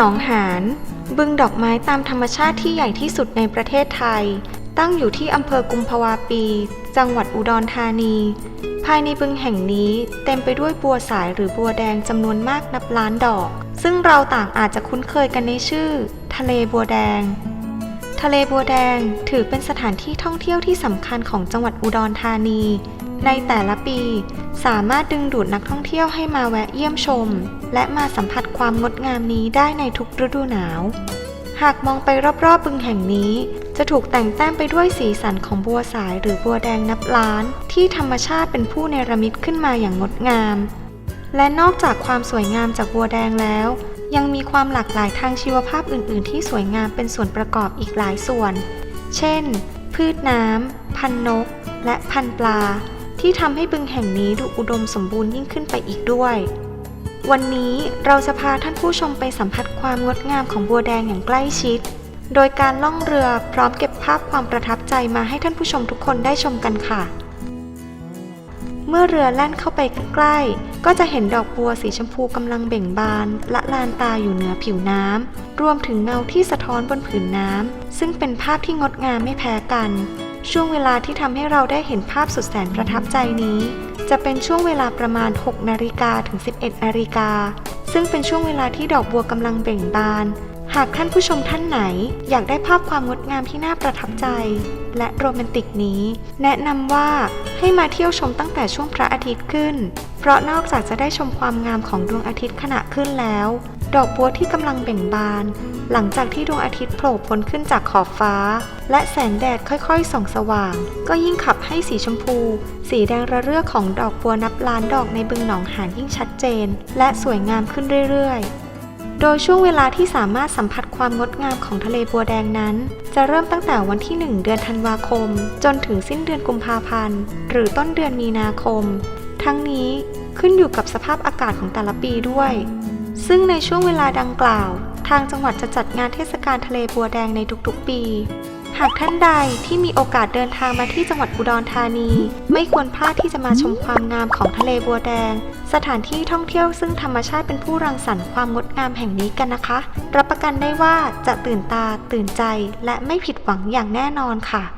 หนองหาน บึงดอกไม้ตามธรรมชาติที่ใหญ่ที่สุดในประเทศไทย ตั้งอยู่ที่อำเภอกุมภาวาปี จังหวัดอุดรธานี ภายในบึงแห่งนี้เต็มไปด้วยบัวสายหรือบัวแดงจำนวนมากนับล้านดอก ซึ่งเราต่างอาจจะคุ้นเคยกันในชื่อ ทะเลบัวแดง ทะเลบัวแดงถือเป็นสถานที่ท่องเที่ยวที่สำคัญของจังหวัดอุดรธานี ในแต่ละปี สามารถดึงดูดนักท่องเที่ยวให้มาแวะเยี่ยมชม และมาสัมผัสความงดงามนี้ได้ในทุกฤดูหนาว หากมองไปรอบๆบึงแห่งนี้ จะถูกแต่งแต้มไปด้วยสีสันของบัวสายหรือบัวแดงนับล้าน ที่ธรรมชาติเป็นผู้เนรมิตขึ้นมาอย่างงดงาม และนอกจากความสวยงามจากบัวแดงแล้ว ยังมีความหลากหลายทางชีวภาพอื่น ๆ ที่สวยงามเป็นส่วนประกอบอีกหลายส่วน เช่น พืชน้ำ พันนก และพันปลา ที่ทำให้บึงแห่งนี้ดูอุดมสมบูรณ์ยิ่งขึ้นไปอีกด้วย วันนี้เราจะพาท่านผู้ชมไปสัมผัสความงดงามของบัวแดงอย่างใกล้ชิด โดยการล่องเรือพร้อมเก็บภาพความประทับใจมาให้ท่านผู้ชมทุกคนได้ชมกันค่ะ เมื่อเรือแล่นเข้าไปใกล้ ก็จะเห็นดอกบัวสีชมพูกำลังเบ่งบาน ละลานตาอยู่เหนือผิวน้ำ รวมถึงเงาที่สะท้อนบนผืนน้ำ ซึ่งเป็นภาพที่งดงามไม่แพ้กัน ช่วงเวลาที่ทำให้เราได้เห็นภาพสุดแสนประทับใจนี้ จะเป็นช่วงเวลาประมาณ 6 นาฬิกาถึง 11 นาฬิกา ซึ่งเป็นช่วงเวลาที่ดอกบัวกำลังเบ่งบาน หากท่านผู้ชมท่านไหน อยากได้ภาพความงดงามที่น่าประทับใจ และโรแมนติกนี้ แนะนำว่าให้มาเที่ยวชมตั้งแต่ช่วงพระอาทิตย์ขึ้น เพราะนอกจากจะได้ชมความงามของดวงอาทิตย์ขณะขึ้นแล้ว ดอกบัวที่กำลังเบ่งบาน หลังจากที่ดวงอาทิตย์โผล่พ้นขึ้นจากขอบฟ้า และแสงแดดค่อยๆส่องสว่าง ก็ยิ่งขับให้สีชมพู สีแดงระเรื่อของดอกบัวนับล้านดอกในบึงหนองหานยิ่งชัดเจน และสวยงามขึ้นเรื่อยๆ โดยช่วงเวลาที่สามารถสัมผัสความงดงามของทะเลบัวแดงนั้น จะเริ่มตั้งแต่วันที่ 1 เดือนธันวาคม จนถึงสิ้นเดือนกุมภาพันธ์ หรือต้นเดือนมีนาคม ทั้งนี้ขึ้นอยู่กับสภาพอากาศของแต่ละปีด้วย ซึ่งในช่วงเวลาดังกล่าว ทางจังหวัดจะจัดงานเทศกาลทะเลบัวแดงในทุกๆปี หากท่านใดที่มีโอกาสเดินทางมาที่จังหวัดอุดรธานี ไม่ควรพลาดที่จะมาชมความงามของทะเลบัวแดง สถานที่ท่องเที่ยวซึ่งธรรมชาติเป็นผู้รังสรรค์ความงดงามแห่งนี้กันนะคะ รับประกันได้ว่าจะตื่นตาตื่นใจและไม่ผิดหวังอย่างแน่นอนค่ะ